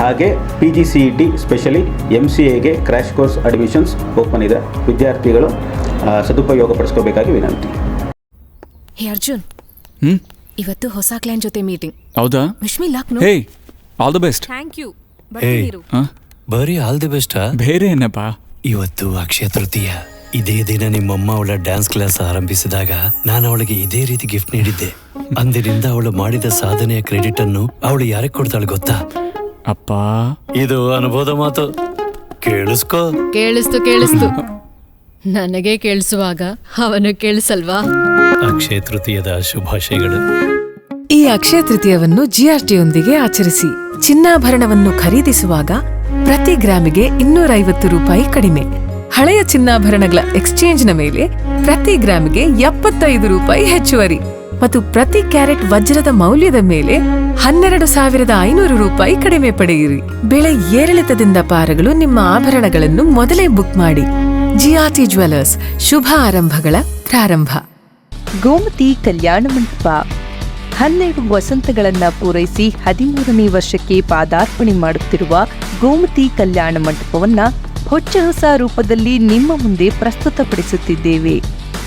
ಹಾಗೆ P G C E T specially M C ಎಗೆ crash course admissions open ಇದೆ. ವಿದ್ಯಾರ್ಥಿಗಳು ಸದುಪಯೋಗ ಪಡಿಸ್ಕೋಬೇಕಾಗಿ ವಿನಂತಿ. ಹೇ ಅರ್ಜುನ್. ಹ್ಮ್? ಇವತ್ತು ಹೊಸ ಕ್ಲೈಂಟ್ ಜೊತೆ ಮೀಟಿಂಗ್ ಹೌದಾ? Wish me luck hey all the best thank you ಬರ್ತೀನಿರು? ಬರೀ ಆಲ್ ದಿ ಬೆಸ್ಟ್ ಬೇರೆ ಏನಪ್ಪ? ಇವತ್ತು ಅಕ್ಷಯ ತೃತೀಯ. ಇದೇ ದಿನ ನಿಮ್ಮಮ್ಮ ಅವಳ ಡ್ಯಾನ್ಸ್ ಕ್ಲಾಸ್ ಆರಂಭಿಸಿದಾಗ ನಾನು ಅವಳಿಗೆ ಇದೇ ರೀತಿ ಗಿಫ್ಟ್ ನೀಡಿದ್ದೆ. ಅಂದಿನಿಂದ ಅವಳು ಮಾಡಿದ ಸಾಧನೆಯ ಕ್ರೆಡಿಟ್ ಅನ್ನು ಅವಳು ಯಾರಿಗೆ ಕೊಡ್ತಾಳೆ ಗೊತ್ತಾ? ಅಪ್ಪ. ಇದು ಅನುಭವದ ಮಾತು. ಕೇಳಿಸ್ಕೋ. ಕೇಳಿಸ್ತು ಕೇಳಿಸ್ತು. ನನಗೆ ಕೇಳಿಸುವಾಗ ಅವನು ಕೇಳಿಸಲ್ವಾ? ಅಕ್ಷಯ ತೃತೀಯದ ಶುಭಾಶಯಗಳು. ಈ ಅಕ್ಷಯ ತೃತೀಯವನ್ನು ಜಿಆರ್ಟಿಯೊಂದಿಗೆ ಆಚರಿಸಿ ಚಿನ್ನಾಭರಣವನ್ನು ಖರೀದಿಸುವಾಗ ಪ್ರತಿ ಗ್ರಾಮಿಗೆ ಇನ್ನೂರ ಐವತ್ತು ರೂಪಾಯಿ ಕಡಿಮೆ. ಹಳೆಯ ಚಿನ್ನಾಭರಣಗಳ ಎಕ್ಸ್ಚೇಂಜ್ನ ಮೇಲೆ ಪ್ರತಿ ಗ್ರಾಮಿಗೆ ಎಪ್ಪತ್ತೈದು ರೂಪಾಯಿ ಹೆಚ್ಚುವರಿ. ಮತ್ತು ಪ್ರತಿ ಕ್ಯಾರೆಟ್ ವಜ್ರದ ಮೌಲ್ಯದ ಮೇಲೆ ಹನ್ನೆರಡು ಸಾವಿರದ ಐನೂರು ರೂಪಾಯಿ ಕಡಿಮೆ ಪಡೆಯಿರಿ. ಬೆಳೆ ಏರಿಳಿತದಿಂದ ಪಾರಗಳು ನಿಮ್ಮ ಆಭರಣಗಳನ್ನು ಮೊದಲೇ ಬುಕ್ ಮಾಡಿ. ಜಿಆರ್ಟಿ ಜ್ಯುವೆಲರ್ಸ್ ಶುಭ ಆರಂಭಗಳ ಪ್ರಾರಂಭ. ಗೋಮತಿ ಕಲ್ಯಾಣ ಮಂಟಪ. ಹನ್ನೆರಡು ವಸಂತಗಳನ್ನ ಪೂರೈಸಿ ಹದಿಮೂರನೇ ವರ್ಷಕ್ಕೆ ಪಾದಾರ್ಪಣೆ ಮಾಡುತ್ತಿರುವ ಗೋಮತಿ ಕಲ್ಯಾಣ ಮಂಟಪವನ್ನ ಹೊಚ್ಚ ಹೊಸ ರೂಪದಲ್ಲಿ ನಿಮ್ಮ ಮುಂದೆ ಪ್ರಸ್ತುತಪಡಿಸುತ್ತಿದ್ದೇವೆ.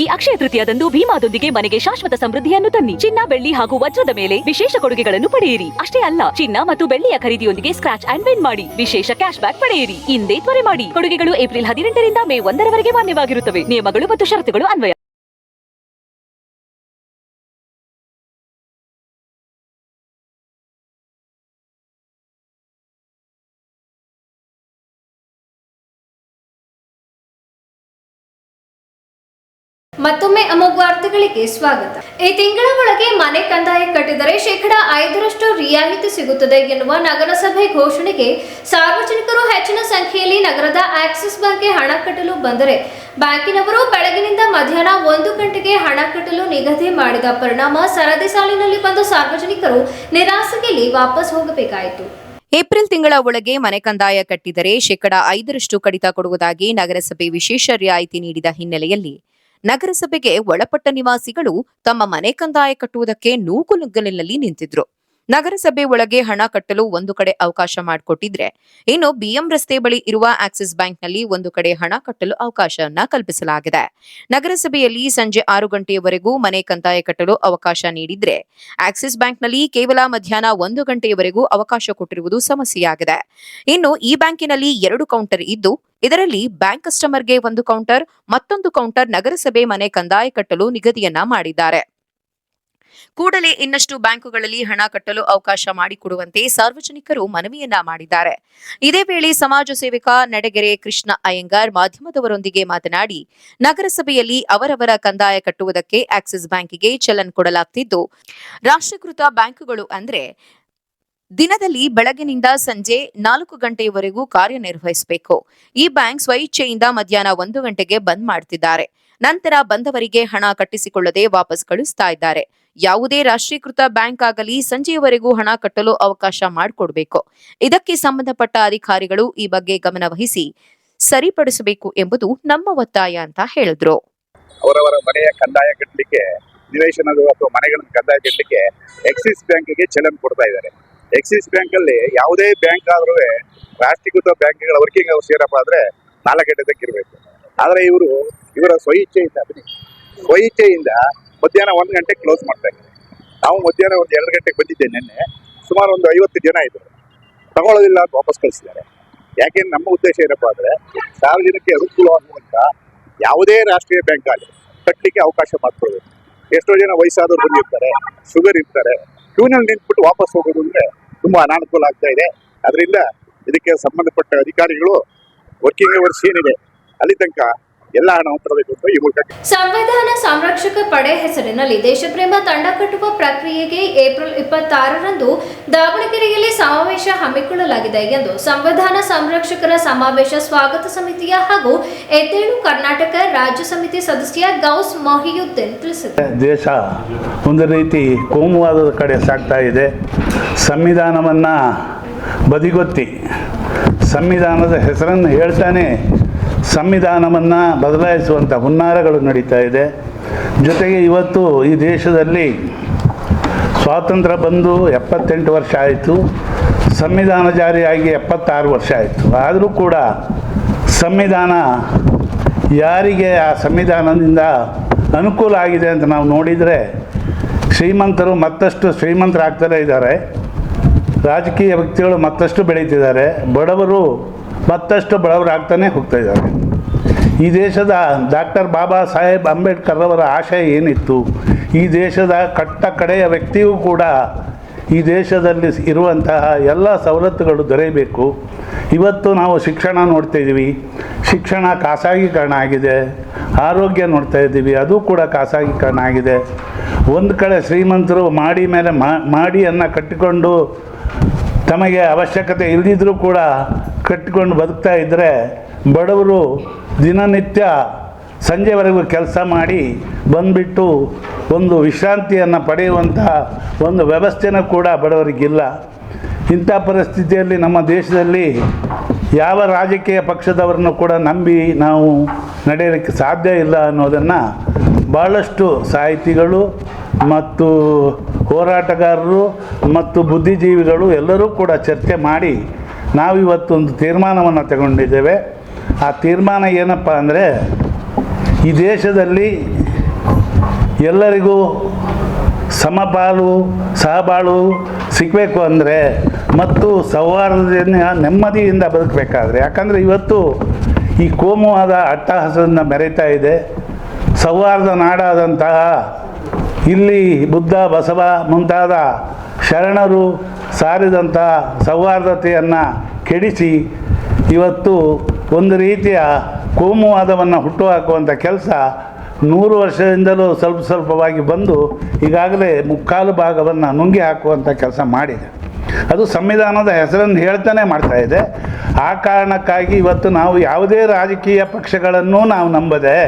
ಈ ಅಕ್ಷಯ ತೃತೀಯದಂದು ಭೀಮಾದೊಂದಿಗೆ ಮನೆಗೆ ಶಾಶ್ವತ ಸಮೃದ್ಧಿಯನ್ನು ತನ್ನಿ. ಚಿನ್ನ, ಬೆಳ್ಳಿ ಹಾಗೂ ವಜ್ರದ ಮೇಲೆ ವಿಶೇಷ ಕೊಡುಗೆಗಳನ್ನು ಪಡೆಯಿರಿ. ಅಷ್ಟೇ ಅಲ್ಲ, ಚಿನ್ನ ಮತ್ತು ಬೆಳ್ಳಿಯ ಖರೀದಿಯೊಂದಿಗೆ ಸ್ಕ್ರಾಚ್ ಅಂಡ್ ವಿನ್ ಮಾಡಿ. ವಿಶೇಷ ಕ್ಯಾಶ್ ಬ್ಯಾಕ್ ಪಡೆಯಿರಿ. ಇಂದೇ ತ್ವರೆ ಮಾಡಿ. ಕೊಡುಗೆಗಳು ಏಪ್ರಿಲ್ ಹದಿನೆಂಟರಿಂದ ಮೇ ಒಂದರವರೆಗೆ ಮಾನ್ಯವಾಗಿರುತ್ತವೆ. ನಿಯಮಗಳು ಮತ್ತು ಷರತ್ತುಗಳು ಅನ್ವಯ. ಮತ್ತೊಮ್ಮೆ ಅಮೋಘ ವಾರ್ತೆಗಳಿಗೆ ಸ್ವಾಗತ. ಈ ತಿಂಗಳ ಒಳಗೆ ಮನೆ ಕಂದಾಯ ಕಟ್ಟಿದರೆ ಶೇಕಡ ಐದರಷ್ಟು ರಿಯಾಯಿತಿ ಸಿಗುತ್ತದೆ ಎನ್ನುವ ನಗರಸಭೆ ಘೋಷಣೆಗೆ ಸಾರ್ವಜನಿಕರು ಹೆಚ್ಚಿನ ಸಂಖ್ಯೆಯಲ್ಲಿ ನಗರದ ಆಕ್ಸಿಸ್ ಬ್ಯಾಂಕ್ಗೆ ಹಣ ಕಟ್ಟಲು ಬಂದರೆ ಬ್ಯಾಂಕಿನವರು ಬೆಳಗಿನಿಂದ ಮಧ್ಯಾಹ್ನ ಒಂದು ಗಂಟೆಗೆ ಹಣ ಕಟ್ಟಲು ನಿಗದಿ ಮಾಡಿದ ಪರಿಣಾಮ ಸರದಿ ಸಾಲಿನಲ್ಲಿ ಬಂದ ಸಾರ್ವಜನಿಕರು ನಿರಾಸೆಯಲ್ಲಿ ವಾಪಸ್ ಹೋಗಬೇಕಾಯಿತು. ಏಪ್ರಿಲ್ ತಿಂಗಳ ಒಳಗೆ ಮನೆ ಕಂದಾಯ ಕಟ್ಟಿದರೆ ಶೇಕಡಾ ಐದರಷ್ಟು ಕಡಿತ ಕೊಡುವುದಾಗಿ ನಗರಸಭೆ ವಿಶೇಷ ರಿಯಾಯಿತಿ ನೀಡಿದ ಹಿನ್ನೆಲೆಯಲ್ಲಿ ನಗರಸಭೆಗೆ ಒಳಪಟ್ಟ ನಿವಾಸಿಗಳು ತಮ್ಮ ಮನೆ ಕಂದಾಯ ಕಟ್ಟುವುದಕ್ಕೆ ನೂಕುನುಗ್ಗಲಿನಲ್ಲಿ ನಿಂತಿದ್ರು. ನಗರಸಭೆ ಒಳಗೆ ಹಣ ಕಟ್ಟಲು ಒಂದು ಕಡೆ ಅವಕಾಶ ಮಾಡಿಕೊಟ್ಟಿದ್ರೆ, ಇನ್ನು ಬಿಎಂ ರಸ್ತೆ ಬಳಿ ಇರುವ ಆಕ್ಸಿಸ್ ಬ್ಯಾಂಕ್ನಲ್ಲಿ ಒಂದು ಕಡೆ ಹಣ ಕಟ್ಟಲು ಅವಕಾಶವನ್ನ ಕಲ್ಪಿಸಲಾಗಿದೆ. ನಗರಸಭೆಯಲ್ಲಿ ಸಂಜೆ ಆರು ಗಂಟೆಯವರೆಗೂ ಮನೆ ಕಂದಾಯ ಕಟ್ಟಲು ಅವಕಾಶ ನೀಡಿದ್ರೆ, ಆಕ್ಸಿಸ್ ಬ್ಯಾಂಕ್ನಲ್ಲಿ ಕೇವಲ ಮಧ್ಯಾಹ್ನ ಒಂದು ಗಂಟೆಯವರೆಗೂ ಅವಕಾಶ ಕೊಟ್ಟಿರುವುದು ಸಮಸ್ಯೆಯಾಗಿದೆ. ಇನ್ನು ಈ ಬ್ಯಾಂಕಿನಲ್ಲಿ ಎರಡು ಕೌಂಟರ್ ಇದ್ದು, ಇದರಲ್ಲಿ ಬ್ಯಾಂಕ್ ಕಸ್ಟಮರ್ಗೆ ಒಂದು ಕೌಂಟರ್, ಮತ್ತೊಂದು ಕೌಂಟರ್ ನಗರಸಭೆ ಮನೆ ಕಂದಾಯ ಕಟ್ಟಲು ನಿಗದಿಯನ್ನ ಮಾಡಿದ್ದಾರೆ. ಕೂಡಲೇ ಇನ್ನಷ್ಟು ಬ್ಯಾಂಕುಗಳಲ್ಲಿ ಹಣ ಕಟ್ಟಲು ಅವಕಾಶ ಮಾಡಿಕೊಡುವಂತೆ ಸಾರ್ವಜನಿಕರು ಮನವಿಯನ್ನ ಮಾಡಿದ್ದಾರೆ. ಇದೇ ವೇಳೆ ಸಮಾಜ ಸೇವಕ ನಡಗೆರೆ ಕೃಷ್ಣ ಅಯ್ಯಂಗಾರ್ ಮಾಧ್ಯಮದವರೊಂದಿಗೆ ಮಾತನಾಡಿ, ನಗರಸಭೆಯಲ್ಲಿ ಅವರವರ ಕಂದಾಯ ಕಟ್ಟುವುದಕ್ಕೆ ಆಕ್ಸಿಸ್ ಬ್ಯಾಂಕಿಗೆ ಚಲನ್ ಕೊಡಲಾಗ್ತಿದ್ದು, ರಾಷ್ಟ್ರೀಕೃತ ಬ್ಯಾಂಕುಗಳು ಅಂದ್ರೆ ದಿನದಲ್ಲಿ ಬೆಳಗಿನಿಂದ ಸಂಜೆ ನಾಲ್ಕು ಗಂಟೆಯವರೆಗೂ ಕಾರ್ಯನಿರ್ವಹಿಸಬೇಕು. ಈ ಬ್ಯಾಂಕ್ ಸ್ವಇಚ್ಛೆಯಿಂದ ಮಧ್ಯಾಹ್ನ ಒಂದು ಗಂಟೆಗೆ ಬಂದ್ ಮಾಡ್ತಿದ್ದಾರೆ. ನಂತರ ಬಂದವರಿಗೆ ಹಣ ಕಟ್ಟಿಸಿಕೊಳ್ಳದೆ ವಾಪಸ್ ಕಳಿಸ್ತಾ ಇದ್ದಾರೆ. ಯಾವುದೇ ರಾಷ್ಟ್ರೀಕೃತ ಬ್ಯಾಂಕ್ ಆಗಲಿ ಸಂಜೆಯವರೆಗೂ ಹಣ ಕಟ್ಟಲು ಅವಕಾಶ ಮಾಡಿಕೊಡ್ಬೇಕು. ಇದಕ್ಕೆ ಸಂಬಂಧಪಟ್ಟ ಅಧಿಕಾರಿಗಳು ಈ ಬಗ್ಗೆ ಗಮನ ವಹಿಸಿ ಸರಿಪಡಿಸಬೇಕು ಎಂಬುದು ನಮ್ಮ ಒತ್ತಾಯ ಅಂತ ಹೇಳಿದ್ರು. ಅವರವರ ಮನೆಯ ಕಂದಾಯ ಕಟ್ಟಲಿಕ್ಕೆ ನಿವೇಶನದ ಅಥವಾ ಮನೆಗಳನ್ನು ಕಂದಾಯ ಕಟ್ಟಲಿಕ್ಕೆ ಎಕ್ಸಿಸ್ ಬ್ಯಾಂಕಿಗೆ ಚಲನ್ ಕೊಡ್ತಾ ಇದ್ದಾರೆ. ಎಕ್ಸಿಸ್ ಬ್ಯಾಂಕ್ ಅಲ್ಲಿ ಯಾವುದೇ ಬ್ಯಾಂಕ್ ಆದ್ರೂ ರಾಷ್ಟ್ರೀಕೃತ ಬ್ಯಾಂಕ್ಗಳ ವರ್ಕಿಂಗ್ ಅವರ್ಸ್ ಏನಪ್ಪ ಆದ್ರೆ ನಾಲ್ಕು ಗಂಟೆ ಇರಬೇಕು ಆದ್ರೆ ಇವರು ಇವರ ಸ್ವಇಚ್ಛೆಯಿಂದ ಸ್ವಇಚ್ಛೆಯಿಂದ ಮಧ್ಯಾಹ್ನ ಒಂದು ಗಂಟೆಗೆ ಕ್ಲೋಸ್ ಮಾಡ್ತಾ ಇದ್ದಾರೆ. ನಾವು ಮಧ್ಯಾಹ್ನ ಒಂದು ಎರಡು ಗಂಟೆಗೆ ಬಂದಿದ್ದೆ ನಿನ್ನೆ. ಸುಮಾರು ಒಂದು ಐವತ್ತು ಜನ ಇದ್ರು. ತಗೊಳ್ಳೋದಿಲ್ಲ ಅಂತ ವಾಪಸ್ ಕಳಿಸಿದ್ದಾರೆ. ಯಾಕೆಂದ್ರೆ ನಮ್ಮ ಉದ್ದೇಶ ಏನಪ್ಪಾ ಅಂದ್ರೆ ಸಾರ್ವಜನಿಕ ಅನುಕೂಲವಾಗುವಂತ ಯಾವುದೇ ರಾಷ್ಟ್ರೀಯ ಬ್ಯಾಂಕ್ ಆಗಲಿ ಕಟ್ಟಲಿಕ್ಕೆ ಅವಕಾಶ ಮಾಡ್ಕೊಳ್ಬೇಕು. ಎಷ್ಟೋ ಜನ ವಯಸ್ಸಾದವ್ರು ಬಂದಿರ್ತಾರೆ ಶುಗರ್ ಇರ್ತಾರೆ ಕ್ಯೂನಲ್ಲಿ ನಿಂತ್ಬಿಟ್ಟು ವಾಪಸ್ ಹೋಗೋದು ಅಂದ್ರೆ ತುಂಬಾ ಅನಾನುಕೂಲ ಆಗ್ತಾ ಇದೆ. ಅದರಿಂದ ಇದಕ್ಕೆ ಸಂಬಂಧಪಟ್ಟ ಅಧಿಕಾರಿಗಳು ವರ್ಕಿಂಗ್ ಅವರ್ಸ್ ಏನಿದೆ ಅಲ್ಲಿ ತನಕ ಎಲ್ಲ ಹಣ ತರಬೇಕು ಅಂತ ಈ ಮೂಲಕ ಸಂವಿಧಾನ ಸಂರಕ್ಷಕ ಪಡೆ ಹೆಸರಿನಲ್ಲಿ ದೇಶಪ್ರೇಮ ತಂಡ ಕಟ್ಟುವ ಪ್ರಕ್ರಿಯೆಗೆ ಏಪ್ರಿಲ್ ಇಪ್ಪತ್ತಾರರಂದು ದಾವಣಗೆರೆಯಲ್ಲಿ ಸಮಾವೇಶ ಹಮ್ಮಿಕೊಳ್ಳಲಾಗಿದೆ ಎಂದು ಸಂವಿಧಾನ ಸಂರಕ್ಷಕರ ಸಮಾವೇಶ ಸ್ವಾಗತ ಸಮಿತಿಯ ಹಾಗೂ ಎದ್ದೇಳು ಕರ್ನಾಟಕ ರಾಜ್ಯ ಸಮಿತಿ ಸದಸ್ಯ ಗೌಸ್ ಮೊಹಿಯುದ್ದೀನ್ ತಿಳಿಸಿದರು. ದೇಶ ಒಂದು ರೀತಿ ಕೋಮುವಾದದ ಕಡೆ ಸಾಗ್ತಾ ಇದೆ. ಸಂವಿಧಾನವನ್ನ ಬದಿಗೊತ್ತಿ ಸಂವಿಧಾನದ ಹೆಸರನ್ನು ಹೇಳ್ತಾನೆ ಸಂವಿಧಾನವನ್ನು ಬದಲಾಯಿಸುವಂಥ ಹುನ್ನಾರಗಳು ನಡೀತಾ ಇದೆ. ಜೊತೆಗೆ ಇವತ್ತು ಈ ದೇಶದಲ್ಲಿ ಸ್ವಾತಂತ್ರ್ಯ ಬಂದು ಎಪ್ಪತ್ತೆಂಟು ವರ್ಷ ಆಯಿತು. ಸಂವಿಧಾನ ಜಾರಿಯಾಗಿ ಎಪ್ಪತ್ತಾರು ವರ್ಷ ಆಯಿತು. ಆದರೂ ಕೂಡ ಸಂವಿಧಾನ ಯಾರಿಗೆ ಆ ಸಂವಿಧಾನದಿಂದ ಅನುಕೂಲ ಆಗಿದೆ ಅಂತ ನಾವು ನೋಡಿದರೆ ಶ್ರೀಮಂತರು ಮತ್ತಷ್ಟು ಶ್ರೀಮಂತರಾಗ್ತಲೇ ಇದ್ದಾರೆ. ರಾಜಕೀಯ ವ್ಯಕ್ತಿಗಳು ಮತ್ತಷ್ಟು ಬೆಳೀತಿದ್ದಾರೆ. ಬಡವರು ಮತ್ತಷ್ಟು ಬಡವರಾಗ್ತಾನೆ ಹೋಗ್ತಾ ಇದ್ದಾರೆ. ಈ ದೇಶದ ಡಾಕ್ಟರ್ ಬಾಬಾ ಸಾಹೇಬ್ ಅಂಬೇಡ್ಕರ್ ಅವರ ಆಶಯ ಏನಿತ್ತು? ಈ ದೇಶದ ಕಟ್ಟ ಕಡೆಯ ವ್ಯಕ್ತಿಯೂ ಕೂಡ ಈ ದೇಶದಲ್ಲಿ ಇರುವಂತಹ ಎಲ್ಲ ಸವಲತ್ತುಗಳು ದೊರೆಯಬೇಕು. ಇವತ್ತು ನಾವು ಶಿಕ್ಷಣ ನೋಡ್ತಾ ಇದ್ದೀವಿ. ಶಿಕ್ಷಣ ಖಾಸಗೀಕರಣ ಆಗಿದೆ. ಆರೋಗ್ಯ ನೋಡ್ತಾ ಇದ್ದೀವಿ. ಅದು ಕೂಡ ಖಾಸಗೀಕರಣ ಆಗಿದೆ. ಒಂದು ಕಡೆ ಶ್ರೀಮಂತರು ಮಾಡಿ ಮೇಲೆ ಮಾಡಿಯನ್ನು ಕಟ್ಟಿಕೊಂಡು ತಮಗೆ ಅವಶ್ಯಕತೆ ಇಲ್ಲದಿದ್ದರೂ ಕೂಡ ಕಟ್ಟಿಕೊಂಡು ಬದುಕ್ತಾ ಇದ್ದರೆ ಬಡವರು ದಿನನಿತ್ಯ ಸಂಜೆವರೆಗೂ ಕೆಲಸ ಮಾಡಿ ಬಂದುಬಿಟ್ಟು ಒಂದು ವಿಶ್ರಾಂತಿಯನ್ನು ಪಡೆಯುವಂಥ ಒಂದು ವ್ಯವಸ್ಥೆನೂ ಕೂಡ ಬಡವರಿಗಿಲ್ಲ. ಇಂಥ ಪರಿಸ್ಥಿತಿಯಲ್ಲಿ ನಮ್ಮ ದೇಶದಲ್ಲಿ ಯಾವ ರಾಜಕೀಯ ಪಕ್ಷದವರನ್ನು ಕೂಡ ನಂಬಿ ನಾವು ನಡೆಯಲಿಕ್ಕೆ ಸಾಧ್ಯ ಇಲ್ಲ ಅನ್ನೋದನ್ನು ಭಾಳಷ್ಟು ಸಾಹಿತಿಗಳು ಮತ್ತು ಹೋರಾಟಗಾರರು ಮತ್ತು ಬುದ್ಧಿಜೀವಿಗಳು ಎಲ್ಲರೂ ಕೂಡ ಚರ್ಚೆ ಮಾಡಿ ನಾವಿವತ್ತೊಂದು ತೀರ್ಮಾನವನ್ನು ತಗೊಂಡಿದ್ದೇವೆ. ಆ ತೀರ್ಮಾನ ಏನಪ್ಪ ಅಂದರೆ ಈ ದೇಶದಲ್ಲಿ ಎಲ್ಲರಿಗೂ ಸಮಪಾಲು ಸಹಬಾಳು ಸಿಗಬೇಕು ಅಂದರೆ ಮತ್ತು ಸೌಹಾರ್ದದಿಂದ, ನೆಮ್ಮದಿಯಿಂದ ಬದುಕಬೇಕಾದ್ರೆ. ಯಾಕಂದರೆ ಇವತ್ತು ಈ ಕೋಮುವಾದ ಅಟ್ಟಹಾಸದಿಂದ ಮೆರೀತಾ ಇದೆ. ಸೌಹಾರ್ದ ನಾಡಾದಂತಹ ಇಲ್ಲಿ ಬುದ್ಧ, ಬಸವ ಮುಂತಾದ ಶರಣರು ಸಾರಿದಂತಹ ಸೌಹಾರ್ದತೆಯನ್ನು ಕೆಡಿಸಿ ಇವತ್ತು ಒಂದು ರೀತಿಯ ಕೋಮುವಾದವನ್ನು ಹುಟ್ಟುಹಾಕುವಂಥ ಕೆಲಸ ನೂರು ವರ್ಷದಿಂದಲೂ ಸ್ವಲ್ಪ ಸ್ವಲ್ಪವಾಗಿ ಬಂದು ಈಗಾಗಲೇ ಮುಕ್ಕಾಲು ಭಾಗವನ್ನು ನುಂಗಿ ಹಾಕುವಂಥ ಕೆಲಸ ಮಾಡಿದೆ. ಅದು ಸಂವಿಧಾನದ ಹೆಸರನ್ನು ಹೇಳ್ತಾನೆ ಮಾಡ್ತಾ ಇದೆ. ಆ ಕಾರಣಕ್ಕಾಗಿ ಇವತ್ತು ನಾವು ಯಾವುದೇ ರಾಜಕೀಯ ಪಕ್ಷಗಳನ್ನು ನಾವು ನಂಬದೆ,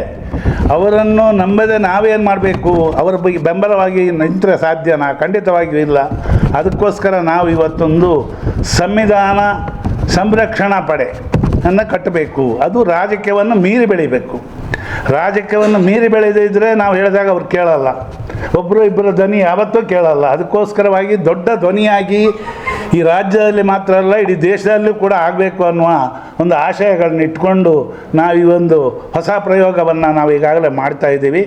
ಅವರನ್ನು ನಂಬದೆ ನಾವೇನು ಮಾಡಬೇಕು? ಅವರ ಬಗ್ಗೆ ಬೆಂಬಲವಾಗಿ ನಿಂತರೆ ಸಾಧ್ಯನಾ? ಖಂಡಿತವಾಗಿಯೂ ಇಲ್ಲ. ಅದಕ್ಕೋಸ್ಕರ ನಾವು ಇವತ್ತೊಂದು ಸಂವಿಧಾನ ಸಂರಕ್ಷಣಾ ಪಡೆ ಅನ್ನು ಕಟ್ಟಬೇಕು. ಅದು ರಾಜಕೀಯವನ್ನು ಮೀರಿ ಬೆಳಿಬೇಕು. ರಾಜಕೀಯವನ್ನು ಮೀರಿ ಬೆಳೆದೇ ಇದ್ದರೆ ನಾವು ಹೇಳಿದಾಗ ಅವ್ರು ಕೇಳಲ್ಲ. ಒಬ್ಬರು ಇಬ್ಬರು ಧ್ವನಿ ಯಾವತ್ತೂ ಕೇಳಲ್ಲ. ಅದಕ್ಕೋಸ್ಕರವಾಗಿ ದೊಡ್ಡ ಧ್ವನಿಯಾಗಿ ಈ ರಾಜ್ಯದಲ್ಲಿ ಮಾತ್ರ ಅಲ್ಲ, ಇಡೀ ದೇಶದಲ್ಲೂ ಕೂಡ ಆಗಬೇಕು ಅನ್ನುವ ಒಂದು ಆಶಯಗಳನ್ನ ಇಟ್ಕೊಂಡು ನಾವು ಈ ಒಂದು ಹೊಸ ಪ್ರಯೋಗವನ್ನು ನಾವು ಈಗಾಗಲೇ ಮಾಡ್ತಾ ಇದ್ದೀವಿ.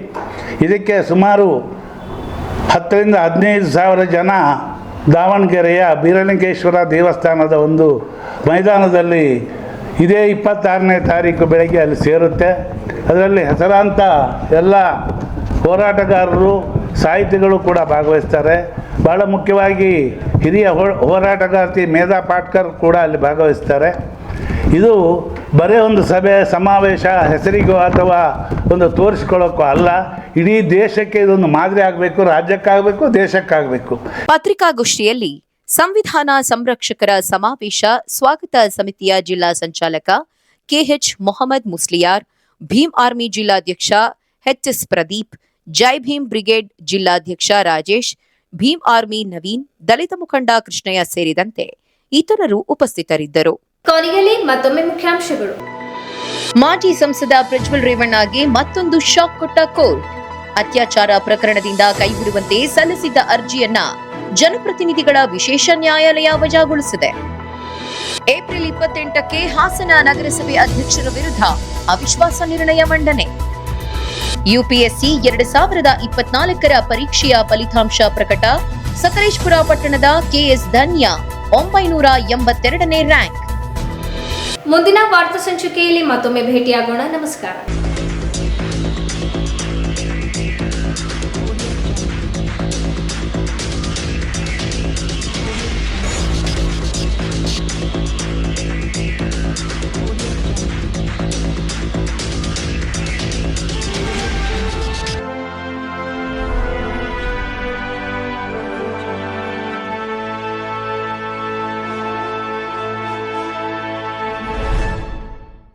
ಇದಕ್ಕೆ ಸುಮಾರು ಹತ್ತರಿಂದ ಹದಿನೈದು ಸಾವಿರ ಜನ ದಾವಣಗೆರೆಯ ಬೀರಲಿಂಗೇಶ್ವರ ದೇವಸ್ಥಾನದ ಒಂದು ಮೈದಾನದಲ್ಲಿ ಇದೇ ಇಪ್ಪತ್ತಾರನೇ ತಾರೀಕು ಬೆಳಗ್ಗೆ ಅಲ್ಲಿ ಸೇರುತ್ತೆ. ಅದರಲ್ಲಿ ಹೆಸರಾಂತ ಎಲ್ಲ ಹೋರಾಟಗಾರರು, ಸಾಹಿತಿಗಳು ಕೂಡ ಭಾಗವಹಿಸ್ತಾರೆ. ಭಾಳ ಮುಖ್ಯವಾಗಿ ಹಿರಿಯ ಹೋರಾಟಗಾರ್ತಿ ಮೇಧಾ ಪಾಟ್ಕರ್ ಕೂಡ ಅಲ್ಲಿ ಭಾಗವಹಿಸ್ತಾರೆ. ಇದು ಬರೀ ಒಂದು ಸಭೆ, ಸಮಾವೇಶ, ಹೆಸರಿಗೋ ಅಥವಾ ಒಂದು ತೋರಿಸ್ಕೊಳ್ಳೋಕ್ಕೋ ಅಲ್ಲ. ಇಡೀ ದೇಶಕ್ಕೆ ಇದೊಂದು ಮಾದರಿ ಆಗಬೇಕು, ರಾಜ್ಯಕ್ಕಾಗಬೇಕು, ದೇಶಕ್ಕಾಗಬೇಕು. ಪತ್ರಿಕಾಗೋಷ್ಠಿಯಲ್ಲಿ ಸಂವಿಧಾನ ಸಂರಕ್ಷಕರ ಸಮಾವೇಶ, ಸ್ವಾಗತ ಸಮಿತಿಯ ಜಿಲ್ಲಾ ಸಂಚಾಲಕ ಕೆಎಚ್ ಮೊಹಮ್ಮದ್ ಮುಸ್ಲಿಯಾರ್ ಭೀಮ್ ಆರ್ಮಿ ಜಿಲ್ಲಾಧ್ಯಕ್ಷ H S Pradeep Jai Bhim brigade ಜಿಲ್ಲಾಧ್ಯಕ್ಷ ರಾಜೇಶ್ ಭೀಮ್ ಆರ್ಮಿ ನವೀನ್ ದಲಿತ ಮುಖಂಡ ಕೃಷ್ಣಯ್ಯ ಸೇರಿದಂತೆ ಇತರರು ಉಪಸ್ಥಿತರಿದ್ದರು. ಕೊನೆಯಲ್ಲಿ ಮತ್ತೊಮ್ಮೆ ಮುಖ್ಯಾಂಶಗಳು. ಮಾಜಿ ಸಂಸದ ಪ್ರಜ್ವಲ್ ರೇವಣ್ಣಗೆ ಮತ್ತೊಂದು ಶಾಕ್ ಕೊಟ್ಟ ಕೋರ್ಟ್. ಅತ್ಯಾಚಾರ ಪ್ರಕರಣದಿಂದ ಕೈಬಿಡುವಂತೆ ಸಲ್ಲಿಸಿದ್ದ ಅರ್ಜಿಯನ್ನ ಜನಪ್ರತಿನಿಧಿಗಳ ವಿಶೇಷ ನ್ಯಾಯಾಲಯ ವಜಾಗೊಳಿಸಿದೆ. ಏಪ್ರಿಲ್ ಇಪ್ಪತ್ತೆಂಟಕ್ಕೆ ಹಾಸನ ನಗರಸಭೆ ಅಧ್ಯಕ್ಷರ ವಿರುದ್ಧ ಅವಿಶ್ವಾಸ ನಿರ್ಣಯ ಮಂಡನೆ. ಯುಪಿಎಸ್ಸಿ ಎರಡು ಸಾವಿರದ ಇಪ್ಪತ್ನಾಲ್ಕರ ಪರೀಕ್ಷೆಯ ಫಲಿತಾಂಶ ಪ್ರಕಟ. ಸಕಲೇಶ್ಪುರ ಪಟ್ಟಣದ ಕೆಎಸ್ ಧನ್ಯ ಒಂಬೈನೂರ ಎಂಬತ್ತೆರಡನೇ ರ್ಯಾಂಕ್. ಮುಂದಿನ ವಾರ್ತಾ ಸಂಚಿಕೆಯಲ್ಲಿ ಮತ್ತೊಮ್ಮೆ ಭೇಟಿಯಾಗೋಣ. ನಮಸ್ಕಾರ.